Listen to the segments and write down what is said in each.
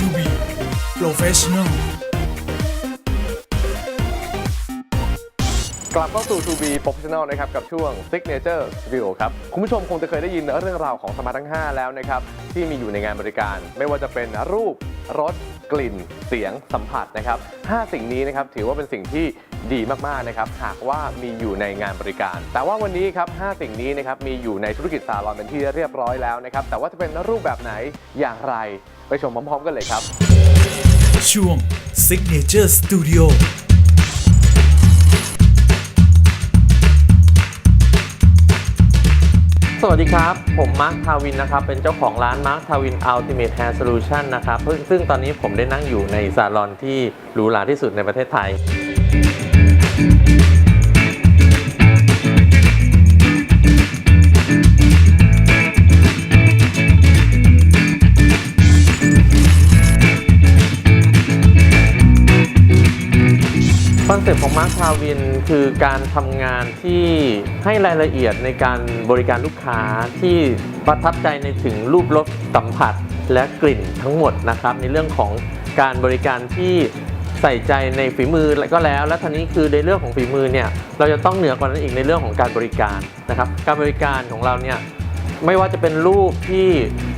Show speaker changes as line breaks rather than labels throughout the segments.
to be professional
กลับเข้าสู่ To Be Professional นะครับกับช่วง Signature Studio ครับ คุณผู้ชมคงจะเคยได้ยินเรื่องราวของสมาร์ททั้ง 5 แล้วนะครับ ที่มีอยู่ในงานบริการ ไม่ว่าจะเป็นรูปรสกลิ่น เสียงสัมผัสนะครับ 5 สิ่งนี้นะครับถือว่าเป็นสิ่งที่ดีมากๆนะครับหากว่ามีอยู่ในงานบริการ แต่ว่าวันนี้ครับ 5 สิ่งนี้นะครับมีอยู่ในธุรกิจซาลอนเป็นที่เรียบร้อยแล้วนะครับแต่ว่าจะเป็นรูปแบบไหนอย่างไร ไปชมพร้อมๆกันเลยครับ
ช่วง Signature Studio
สวัสดีครับ ผมมาร์คทาวินนะครับ เป็นเจ้าของร้านมาร์คทาวิน Ultimate Hair Solution นะครับซึ่งซึ่งตอนนี้ผมได้นั่งอยู่ในซาลอนที่หรูหราที่สุดในประเทศไทย อนเซ็ปต์ของมาร์คทาวินคือการทำงานที่ให้รายละเอียดในการบริการลูกค้าที่ประทับใจในถึงรูปรสสัมผัสและกลิ่นทั้งหมดนะครับ ในเรื่องของการบริการที่ใส่ใจในฝีมือก็แล้ว และทีนี้คือในเรื่องของฝีมือเนี่ยเราจะต้องเหนือกว่านั้นอีกในเรื่องของการบริการนะครับ การบริการของเราเนี่ย ไม่ว่าจะเป็นรูปที่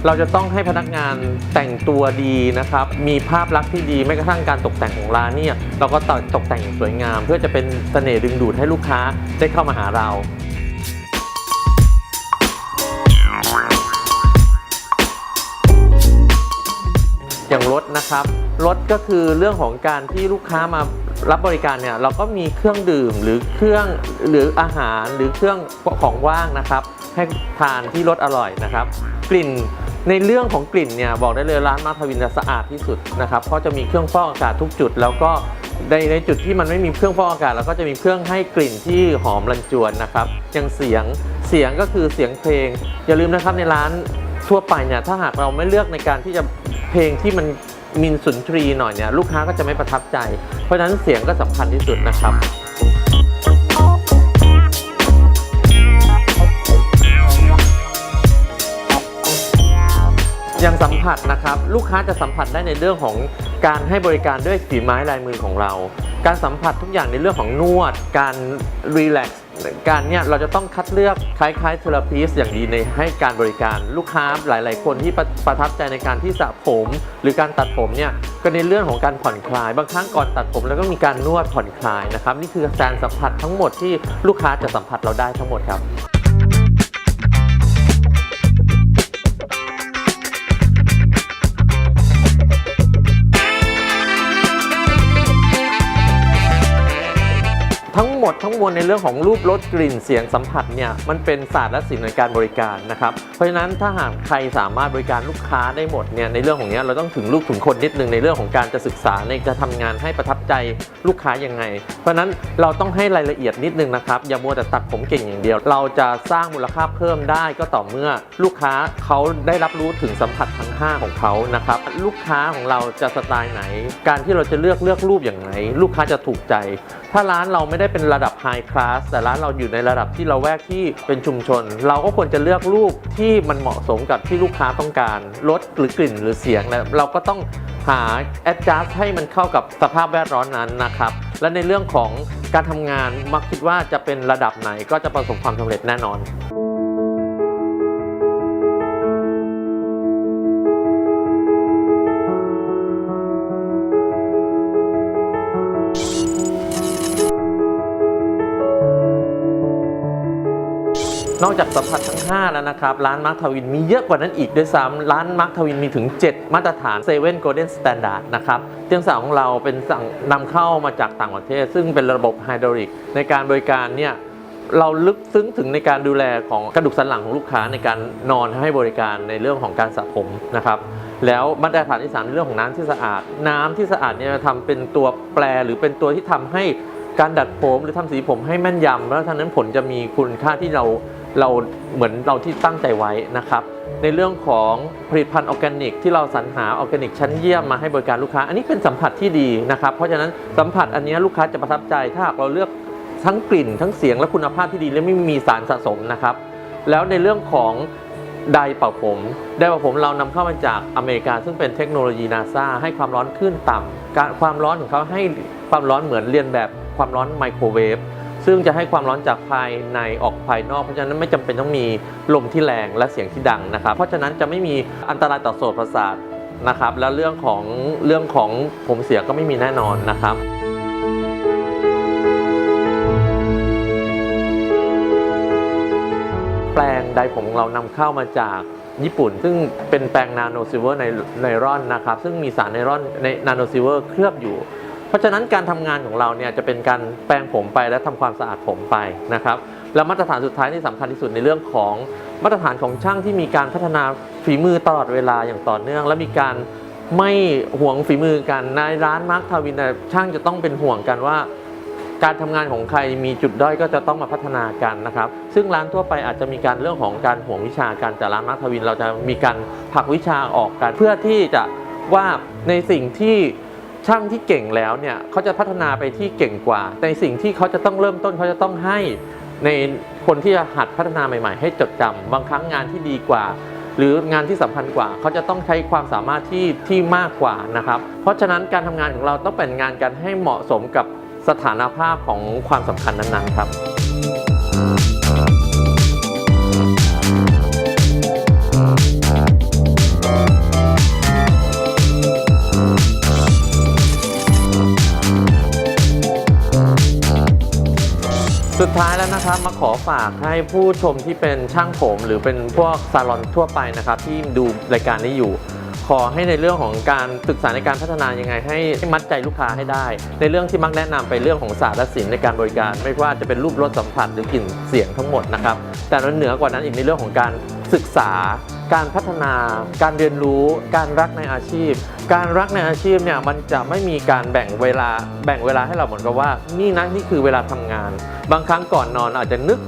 เราจะต้องให้พนักงานแต่งตัวดีนะครับ มีภาพลักษณ์ที่ดีแม้กระทั่งการตกแต่งของร้านเนี่ยเราก็ตกแต่งอย่างสวยงาม เพื่อจะเป็นเสน่ห์ดึงดูดให้ลูกค้าได้เข้ามาหาเราอย่างรถนะครับรถก็คือเรื่องของการที่ลูกค้ามารับบริการเนี่ยเราก็มีเครื่องดื่มหรือเครื่องหรืออาหารหรือเครื่องของว่างนะครับ ให้ทานที่รสอร่อยนะครับ กลิ่นในเรื่องของกลิ่นเนี่ยบอกได้เลยร้านมาทวินจะสะอาดที่สุดนะครับเพราะจะมีเครื่องฟอกอากาศทุกจุด แล้วก็ในในจุดที่มันไม่มีเครื่องฟอกอากาศเราก็จะมีเครื่องให้กลิ่นที่หอมรันจวนนะครับอย่างเสียงเสียงก็คือเสียงเพลง อย่าลืมนะครับในร้านทั่วไปเนี่ยถ้าหากเราไม่เลือกในการที่จะเพลงที่มันมินสุนทรีหน่อยเนี่ยลูกค้าก็จะไม่ประทับใจ เพราะฉะนั้นเสียงก็สำคัญที่สุดนะครับ ย่างสัมผัสนะครับ ลูกค้าจะสัมผัสได้ในเรื่องของการให้บริการด้วยฝีไม้ลายมือของเรา การสัมผัสทุกอย่างในเรื่องของนวด การรีแลกซ์การเนี่ยเราจะต้องคัดเลือกคล้ายๆเทอราพีสอย่างดีในให้การบริการลูกค้าหลาย ๆ คนที่ประประทับใจในการที่สระผม หรือการตัดผมเนี่ยก็ในเรื่องของการผ่อนคลาย บางครั้งก่อนตัดผมแล้วก็มีการนวดผ่อนคลายนะครับนี่คือการสัมผัสทั้งหมดที่ลูกค้าจะสัมผัสเราได้ทั้งหมดครับ หมดทั้งมวลในเรื่องของรูปรสกลิ่นเสียงสัมผัสเนี่ยมันเป็นศาสตร์และศิลป์ในการบริการนะครับเพราะฉะนั้นถ้าหากใครสามารถบริการลูกค้าได้หมดเนี่ยในเรื่องของเนี้ยเราต้องถึงลูกถึงคนนิดนึงในเรื่องของการจะศึกษาในจะทำงานให้ประทับใจลูกค้ายังไง เพราะฉะนั้นเราต้องให้รายละเอียดนิดนึงนะครับอย่ามัวแต่ตัดผมเก่งอย่างเดียว เราจะสร้างมูลค่าเพิ่มได้ก็ต่อเมื่อลูกค้าเขาได้รับรู้ถึงสัมผัสทั้ง 5 ของเขานะครับลูกค้าของเราจะสไตล์ไหน การที่เราจะเลือกเลือกรูปอย่างไหน ลูกค้าจะถูกใจ ถ้าร้านเราไม่ได้เป็นระดับไฮคลาสแต่ร้านเราอยู่ในระดับที่เราแวกที่เป็นชุมชน เราก็ควรจะเลือกรูปที่มันเหมาะสมกับที่ลูกค้าต้องการรสหรือกลิ่นหรือเสียงแล้วเราก็ต้องหา adjust ให้มันเข้ากับสภาพแวดล้อมนั้นนะครับ และในเรื่องของการทำงานมักคิดว่าจะเป็นระดับไหนก็จะประสบความสำเร็จแน่นอน นอกจากสัมผัสทั้ง 5 แล้วนะครับ ร้านมาร์คทวินมีเยอะกว่านั้นอีกด้วยซ้ำร้านมาร์คทวินมีถึง 7 มาตรฐาน7 Golden Standard นะครับเตียงสาวของเราเป็นสั่งนำเข้ามาจากต่างประเทศ ซึ่งเป็นระบบไฮดรอลิกในการบริการเนี่ยเราลึกซึ้งถึงในการดูแลของกระดูกสันหลังของลูกค้าในการนอนให้บริการในเรื่องของการสระผมนะครับแล้วมาตรฐานที่สามในเรื่องของน้ำที่สะอาด น้ำที่สะอาดเนี่ยทำเป็นตัวแปรหรือเป็นตัวที่ทำให้การดัดผมหรือทำสีผมให้แม่นยำแล้วท่านั้นผลจะมีคุณค่าที่เรา เราเหมือนเราที่ตั้งใจไว้นะครับ ในเรื่องของผลิตภัณฑ์ออร์แกนิกที่เราสรรหาออร์แกนิกชั้นเยี่ยมมาให้บริการลูกค้า อันนี้เป็นสัมผัสที่ดีนะครับ เพราะฉะนั้นสัมผัสอันนี้ลูกค้าจะประทับใจ ถ้าหากเราเลือกทั้งกลิ่น ทั้งเสียงและคุณภาพที่ดีและไม่มีสารสะสมนะครับ แล้วในเรื่องของไดร์เป่าผมไดร์เป่าผมเรานำเข้ามาจากอเมริกา ซึ่งเป็นเทคโนโลยีนาซาให้ความร้อนขึ้นต่ำการความร้อนของเขาให้ความร้อนเหมือนเรียนแบบความร้อนไมโครเวฟ ซึ่งจะให้ความร้อนจากภายในออกภายนอก เพราะฉะนั้นไม่จำเป็นต้องมีลมที่แรงและเสียงที่ดังนะครับ เพราะฉะนั้นจะไม่มีอันตรายต่อโสตประสาทนะครับ แล้วเรื่องของเรื่องของผมเสียก็ไม่มีแน่นอนนะครับแปลงไดผมของเรานำเข้ามาจากญี่ปุ่น ซึ่งเป็นแปลงนาโนซิเวอร์ในไนรอนนะครับ ซึ่งมีสารไนรอนในนาโนซิเวอร์เคลือบอยู่ เพราะฉะนั้นการทำงานของเราเนี่ยจะเป็นการแปรงผมไปและทำความสะอาดผมไปนะครับแล้วมาตรฐานสุดท้ายที่สำคัญที่สุดในเรื่องของมาตรฐานของช่างที่มีการพัฒนาฝีมือตลอดเวลาอย่างต่อเนื่อง และมีการไม่ห่วงฝีมือกันในร้านมาร์คทาวินช่างจะต้องเป็นห่วงกันว่า การทำงานของใครมีจุดด้อยก็จะต้องมาพัฒนากันนะครับ ซึ่งร้านทั่วไปอาจจะมีการเรื่องของการห่วงวิชาการแต่ร้านมาร์คทาวิน เราจะมีการผลักวิชาออกกันเพื่อที่จะว่าในสิ่งที่ ช่างที่เก่งแล้วเนี่ยเขาจะพัฒนาไปที่เก่งกว่าในสิ่งที่เขาจะต้องเริ่มต้นเขาจะต้องให้ในคนที่จะหัดพัฒนาใหม่ ๆ ให้จดจำบางครั้งงานที่ดีกว่า หรืองานที่สำคัญกว่า เขาจะต้องใช้ความสามารถที่ที่มากกว่านะครับ เพราะฉะนั้นการทำงานของเราต้องเป็นงานกันให้เหมาะสมกับสถานภาพของความสำคัญนั้นๆครับ สุดท้ายแล้วนะครับมาขอฝากให้ผู้ชมที่เป็นช่างผมหรือเป็นพวกซาลอนทั่วไปนะครับ ที่ดูรายการนี้อยู่ ขอให้ในเรื่องของการศึกษาในการพัฒนายังไง ให้มัดใจลูกค้าให้ได้ ในเรื่องที่มักแนะนำไปเรื่องของศาสตร์และศิลป์ในการบริการ ไม่ว่าจะเป็นรูปรสสัมผัสหรือกลิ่นเสียงทั้งหมดนะครับแต่เหนือกว่านั้นอีกในเรื่องของการศึกษา การพัฒนา การเรียนรู้ การรักในอาชีพ การรักในอาชีพเนี่ยมันจะไม่มีการแบ่งเวลา แบ่งเวลาให้เราเหมือนกับว่า นี่นะนี่คือเวลาทำงาน บางครั้งก่อนนอนอาจจะนึก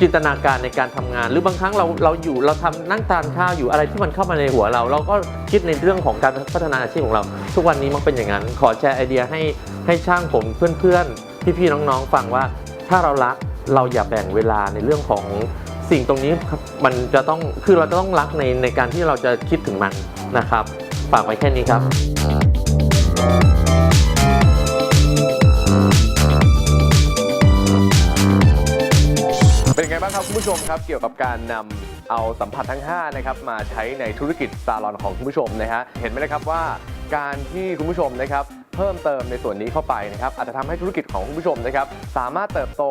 จินตนาการในการทำงาน หรือบางครั้งเราเราอยู่เราทำนั่งทานข้าวอยู่อะไรที่มันเข้ามาในหัวเรา เราก็คิดในเรื่องของการพัฒนาอาชีพของเรา ทุกวันนี้มันเป็นอย่างนั้น ขอแชร์ไอเดียให้ให้ช่างผมเพื่อนๆพี่ๆน้องๆฟังว่าถ้าเรารักเราอย่าแบ่งเวลาในเรื่องของ สิ่งตรงนี้มันจะต้องคือเราจะต้องรักในในการที่เราจะคิดถึงมันนะครับฝากไว้แค่นี้ครับ
เป็นไงบ้างครับคุณผู้ชมครับเกี่ยวกับการนำเอาสัมผัสทั้ง5นะครับมาใช้ในธุรกิจซาลอนของคุณผู้ชมนะฮะเห็นไหมนะครับว่าการที่คุณผู้ชมนะครับเพิ่มเติมในส่วนนี้เข้าไปนะครับอาจจะทำให้ธุรกิจของคุณผู้ชมนะครับสามารถเติบโต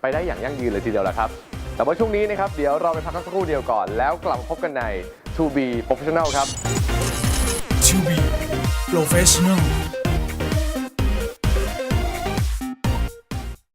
ไปได้อย่างยั่งยืนเลยทีเดียวแหละครับ แต่ว่าช่วงนี้นะครับ เดี๋ยวเราไปพักกันสักครู่เดียวก่อน แล้วกลับมาพบกันใน To Be Professional ครับ
To be professional